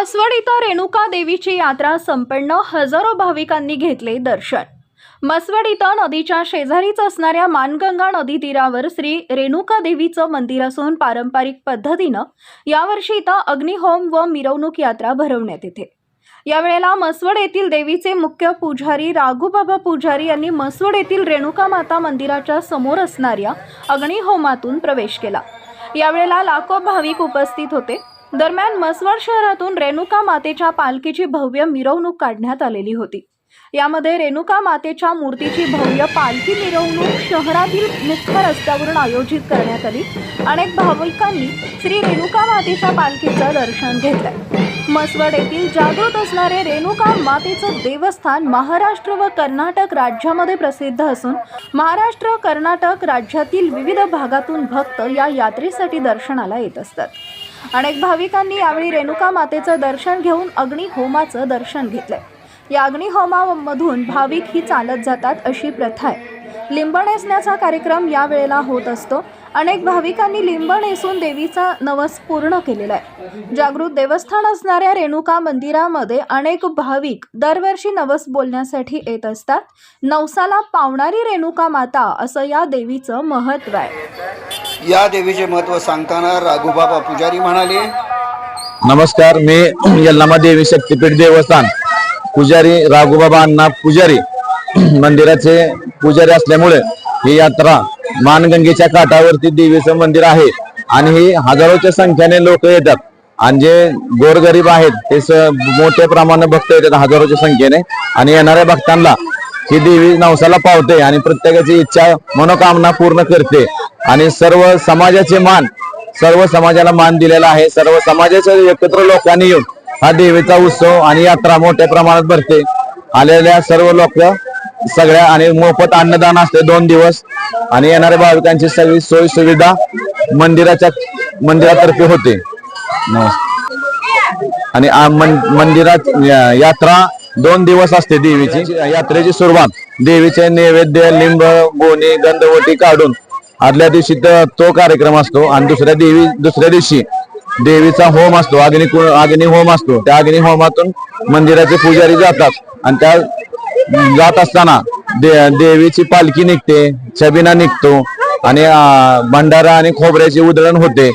म्हसवड इथं रेणुका देवीची यात्रा संपन्न हजारो भाविकांनी घेतले दर्शन. म्हसवड इथं नदीच्या शेजारीच असणाऱ्या मानगंगा नदी तीरावर श्री रेणुका देवीचं मंदिर असून पारंपरिक पद्धतीनं यावर्षी इथं अग्निहोम व मिरवणूक यात्रा भरवण्यात येते. यावेळेला म्हसवड येथील देवीचे मुख्य पुजारी राघूबाबा पुजारी यांनी म्हसवड येथील रेणुका माता मंदिराच्या समोर असणाऱ्या अग्निहोमातून प्रवेश केला. यावेळेला लाखो भाविक उपस्थित होते. दरम्यान म्हसवड शहरातून रेणुका मातेच्या पालखीची भव्य मिरवणूक काढण्यात आलेली होती. यामध्ये रेणुका मातेच्या मूर्तीची भव्य पालखी मिरवणूक शहरातील मुख्य रस्त्यावरून आयोजित करण्यात आली. अनेक भाविकांनी श्री रेणुका मातेच्या पालखीचं दर्शन घेतलं. म्हसवड येथील जागृत असणारे रेणुका मातेचं देवस्थान महाराष्ट्र व कर्नाटक राज्यामध्ये प्रसिद्ध असून महाराष्ट्र कर्नाटक राज्यातील विविध भागातून भक्त या यात्रेसाठी दर्शनाला येत असतात. अनेक भाविकांनी यावेळी रेणुका मातेचं दर्शन घेऊन अग्निहोमाचं दर्शन घेतलंय. या अग्निहोमामधून भाविक ही चालत जातात अशी प्रथा आहे. लिंब नेसण्याचा कार्यक्रम या वेळेला होत असतो. अनेक भाविकांनी लिंब नेसून देवीचा नवस पूर्ण केलेला आहे. जागृत देवस्थान असणाऱ्या रेणुका मंदिरामध्ये अनेक भाविक दरवर्षी नवस बोलण्यासाठी येत असतात. नवसाला पावणारी रेणुका माता असं या देवीचं महत्त्व आहे. या देवीचे महत्त्व सांगताना राघुबाबा पुजारी म्हणाले नमस्कार मी यल्लामा देवी शक्तीपीठ देवस्थान. पुजारी राघुबाबा अण्णा पुजारी. मंदिराचे पुजारी असल्यामुळे ही यात्रा मानगंगेच्या काठावरती देवीचं मंदिर आहे आणि ही हजारोच्या संख्येने लोक येतात. आणि जे गोरगरीब आहेत ते स- मोठ्या प्रमाणात भक्त येतात हजारोच्या संख्येने. आणि येणाऱ्या भक्तांना ही देवी नवसाला पावते आणि प्रत्येकाची इच्छा मनोकामना पूर्ण करते. आणि सर्व समाजाचे मान सर्व समाजाला मान दिलेला आहे. सर्व समाजाच्या एकत्र लोकांनी येऊन हा देवीचा उत्सव आणि यात्रा मोठ्या प्रमाणात भरते. आलेल्या सर्व लोक सगळ्या आणि मोफत अन्नदान असते दोन दिवस. आणि येणाऱ्या भाविकांची सगळी सोयी सुविधा मंदिराच्या मंदिरातर्फे होते. आणि मंदिरात यात्रा दोन दिवस असते देवीची. यात्रेची सुरुवात. देवीचे नैवेद्य लिंब गोणी गंधवटी काढून आदल्या दिवशी तो कार्यक्रम असतो आणि दुसऱ्या देवी दुसऱ्या दिवशी देवीचा होम असतो. अग्नि अग्नि होम असतो. त्या अग्नि होमातून मंदिराचे पुजारी जातात आणि त्या जात असताना दे, देवीची पालखी निघते छबिना निघतो आणि भंडारा आणि खोबऱ्याची उधळण होते.